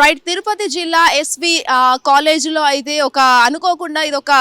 Right Tirupati జిల్లా SV కాలేజీలో అయితే ఒక అనుకోకుండా ఇది ఒక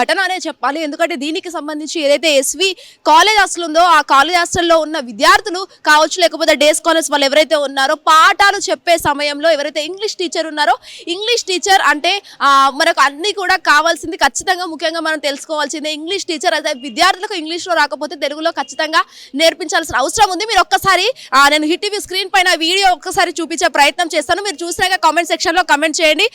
ఘటన అనే చెప్పాలి. ఎందుకంటే దీనికి సంబంధించి ఏదైతే ఎస్వి కాలేజ్ హాస్టల్ ఉందో ఆ కాలేజ్ హాస్టల్లో ఉన్న విద్యార్థులు కావచ్చు లేకపోతే డే స్కాలర్స్ వాళ్ళు ఎవరైతే ఉన్నారో పాఠాలు చెప్పే సమయంలో ఎవరైతే ఇంగ్లీష్ టీచర్ ఉన్నారో ఇంగ్లీష్ టీచర్ అంటే మనకు అన్నీ కూడా కావాల్సింది ఖచ్చితంగా ముఖ్యంగా మనం తెలుసుకోవాల్సిందే ఇంగ్లీష్ టీచర్. అయితే విద్యార్థులకు ఇంగ్లీష్లో రాకపోతే తెలుగులో ఖచ్చితంగా నేర్పించాల్సిన అవసరం ఉంది. మీరు ఒక్కసారి నేను హిట్ టీవీ స్క్రీన్ పైన వీడియో ఒక్కసారి చూపించే ప్రయత్నం చేస్తాను. మీరు చూసినాక కామెంట్ సెక్షన్లో కమెంట్ చేయండి.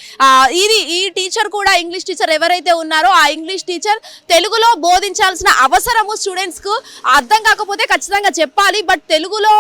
ఇది ఈ టీచర్ కూడా ఇంగ్లీష్ టీచర్ ఎవరైతే ఉన్నారో ఆ ఇంగ్లీష్ టీచర్ తెలుగులో బోధించాల్సిన అవసరము స్టూడెంట్స్కు అర్థం కాకపోతే ఖచ్చితంగా చెప్పాలి. బట్ తెలుగులో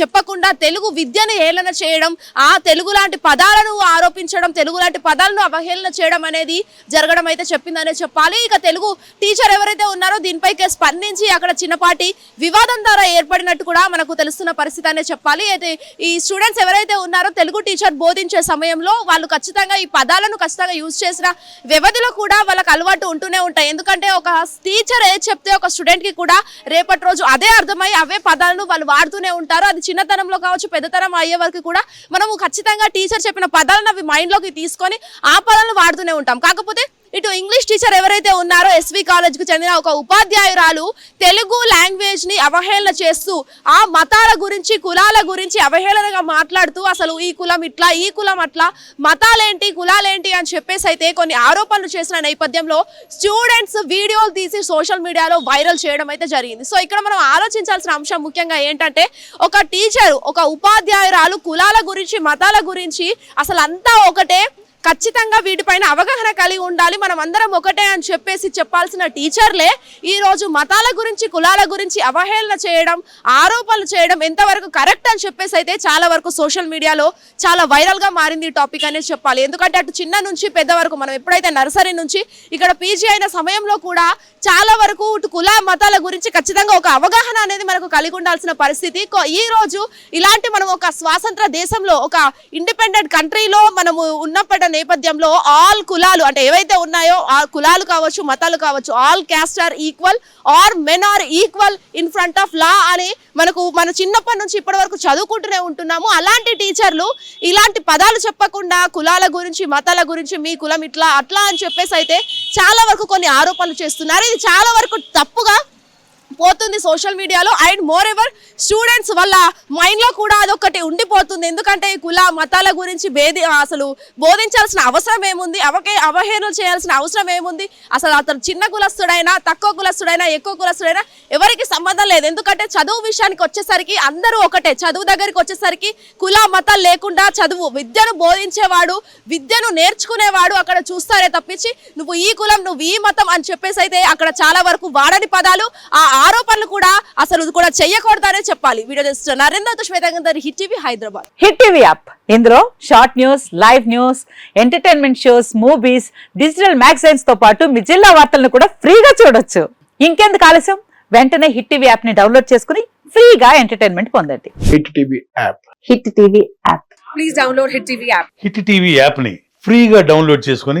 చెప్పకుండా తెలుగు విద్యను హేళన చేయడం ఆ తెలుగు లాంటి పదాలను ఆరోపించడం తెలుగు లాంటి పదాలను అవహేళన చేయడం అనేది జరగడం అయితే చెప్పిందనే చెప్పాలి. ఇక తెలుగు టీచర్ ఎవరైతే ఉన్నారో దీనిపై స్పందించి అక్కడ చిన్నపాటి వివాదం ద్వారా ఏర్పడినట్టు కూడా మనకు తెలుస్తున్న పరిస్థితి అనే చెప్పాలి. అయితే ఈ స్టూడెంట్స్ ఎవరైతే ఉన్నారో తెలుగు టీచర్ బోధించే సమయంలో వాళ్ళు ఖచ్చితంగా ఈ పదాలను ఖచ్చితంగా యూజ్ చేసిన వ్యవధిలో కూడా వాళ్ళకి అలవాటు ఉంటూనే ఉంటాయి. ఎందుకంటే ఒక టీచర్ ఏది చెప్తే ఒక స్టూడెంట్కి కూడా రేపటి రోజు అదే అర్థమై అవే పదాలను వాళ్ళు వాడుతూనే ఉంటారు. అది చిన్నతనంలో కావచ్చు పెద్దతనం అయ్యే వరకు కూడా మనము ఖచ్చితంగా టీచర్ చెప్పిన పదాలను అవి మైండ్లోకి తీసుకొని ఆ పదాలను వాడుతూనే ఉంటాం. కాకపోతే ఇటు ఇంగ్లీష్ టీచర్ ఎవరైతే ఉన్నారో ఎస్వి కాలేజ్కు చెందిన ఒక ఉపాధ్యాయురాలు తెలుగు లాంగ్వేజ్ని అవహేళన చేస్తూ ఆ మతాల గురించి కులాల గురించి అవహేళనగా మాట్లాడుతూ అసలు ఈ కులం ఇట్లా ఈ కులం అట్లా మతాలేంటి కులాలేంటి అని చెప్పేసి అయితే కొన్ని ఆరోపణలు చేసిన నేపథ్యంలో స్టూడెంట్స్ వీడియోలు తీసి సోషల్ మీడియాలో వైరల్ చేయడం అయితే జరిగింది. సో ఇక్కడ మనం ఆలోచించాల్సిన అంశం ముఖ్యంగా ఏంటంటే ఒక టీచర్ ఒక ఉపాధ్యాయురాలు కులాల గురించి మతాల గురించి అసలు అంతా ఒకటే ఖచ్చితంగా వీటిపైన అవగాహన కలిగి ఉండాలి. మనం అందరం ఒకటే అని చెప్పేసి చెప్పాల్సిన టీచర్లే ఈరోజు మతాల గురించి కులాల గురించి అవహేళన చేయడం ఆరోపణలు చేయడం ఎంతవరకు కరెక్ట్ అని చెప్పేసి అయితే చాలా వరకు సోషల్ మీడియాలో చాలా వైరల్గా మారింది ఈ టాపిక్ అనేది చెప్పాలి. ఎందుకంటే అటు చిన్న నుంచి పెద్ద వరకు మనం ఎప్పుడైతే నర్సరీ నుంచి ఇక్కడ పీజీ అయిన సమయంలో కూడా చాలా వరకు ఇటు కుల మతాల గురించి ఖచ్చితంగా ఒక అవగాహన అనేది మనకు కలిగి ఉండాల్సిన పరిస్థితి. ఈ రోజు ఇలాంటి మనం ఒక స్వాతంత్ర దేశంలో ఒక ఇండిపెండెంట్ కంట్రీలో మనము ఉన్నప్పటి నేపథ్యంలో ఆల్ కులాలు అంటే ఏవైతే ఉన్నాయో ఆ కులాలు కావచ్చు మతాలు కావచ్చు all caste are equal are men are equal in front of law అని మనకు మన చిన్నప్పటి నుంచి ఇప్పటి వరకు చదువుకుంటూనే ఉంటున్నాము. అలాంటి టీచర్లు ఇలాంటి పదాలు చెప్పకుండా కులాల గురించి మతాల గురించి మీ కులం ఇట్లా అట్లా అని చెప్పేసి అయితే చాలా వరకు కొన్ని ఆరోపణలు చేస్తున్నారు. ఇది చాలా వరకు తప్పుగా పోతుంది సోషల్ మీడియాలో. అండ్ మోర్ ఎవర్ స్టూడెంట్స్ వల్ల మైండ్లో కూడా అదొకటి ఉండిపోతుంది. ఎందుకంటే ఈ కుల మతాల గురించి భేది అసలు బోధించాల్సిన అవసరం ఏముంది? అవకే అవహేళన చేయాల్సిన అవసరం ఏముంది? అసలు అతను చిన్న కులస్తుడైనా తక్కువ కులస్తుడైనా ఎక్కువ కులస్తుడైనా ఎవరికి సంబంధం లేదు. ఎందుకంటే చదువు విషయానికి వచ్చేసరికి అందరూ ఒకటే. చదువు దగ్గరికి వచ్చేసరికి కుల మతాలు లేకుండా చదువు విద్యను బోధించేవాడు విద్యను నేర్చుకునేవాడు అక్కడ చూస్తారే తప్పించి నువ్వు ఈ కులం నువ్వు ఈ మతం అని చెప్పేసి అయితే అక్కడ చాలా వరకు వాడని పదాలు ఆ ఆరోపణలు కూడా అసలు కూడా చెయ్యకూడదనే చెప్పాలి. వీడియో చేస్తున్న Narendra Shwetangar Hit TV Hyderabad. Hit TV app. ఇందులో short news live news entertainment shows movies digital మ్యాగజైన్స్తో పాటు మీ జిల్లా వార్తలను కూడా ఫ్రీగా చూడొచ్చు. ఇంకెందుకు ఆలస్యం? వెంటనే హిట్ టీవీ యాప్ని డౌన్లోడ్ చేసుకుని ఫ్రీగా ఎంటర్టైన్మెంట్ పొందండి. Hit TV app. Hit TV app. Please download Hit TV app. Hit TV యాప్ని ఫ్రీగా డౌన్లోడ్ చేసుకొని